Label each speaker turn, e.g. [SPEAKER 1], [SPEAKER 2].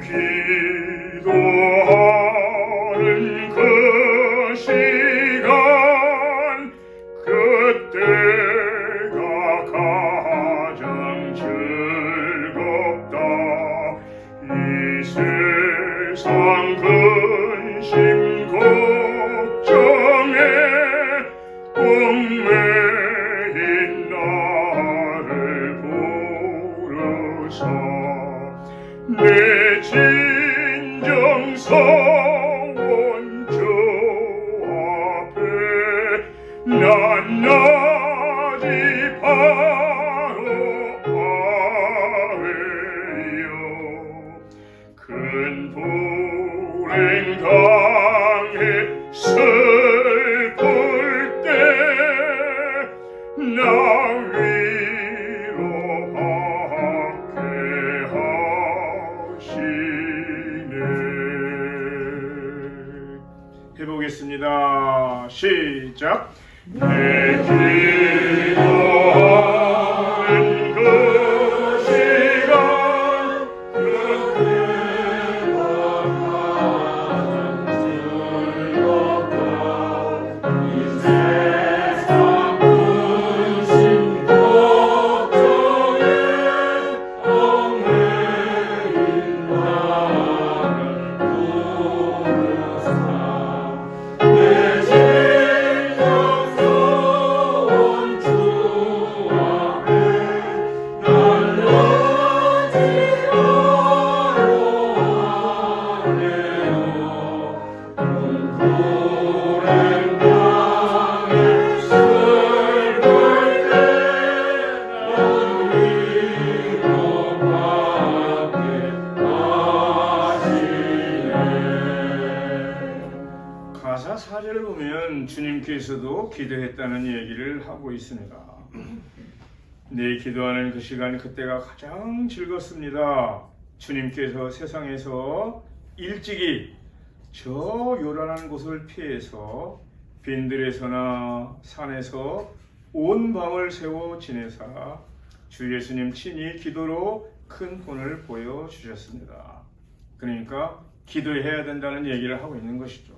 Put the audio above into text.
[SPEAKER 1] 기도하는 그 시간 그때가 가장 즐겁다. 이 세상 근심 내 진정 서원 주 앞에 낱낱이 바로 아뢰요. 큰 불행 당해 슬플 때나 해보겠습니다. 시작. 내 가사 사절을 보면 주님께서도 기도했다는 얘기를 하고 있습니다. 내 기도하는 그 시간 그때가 가장 즐겁습니다. 주님께서 세상에서 일찍이 저 요란한 곳을 피해서 빈들에서나 산에서 온 밤을 새워 지내사 주 예수님 친히 기도로 큰 본을 보여 주셨습니다. 그러니까 기도해야 된다는 얘기를 하고 있는 것이죠.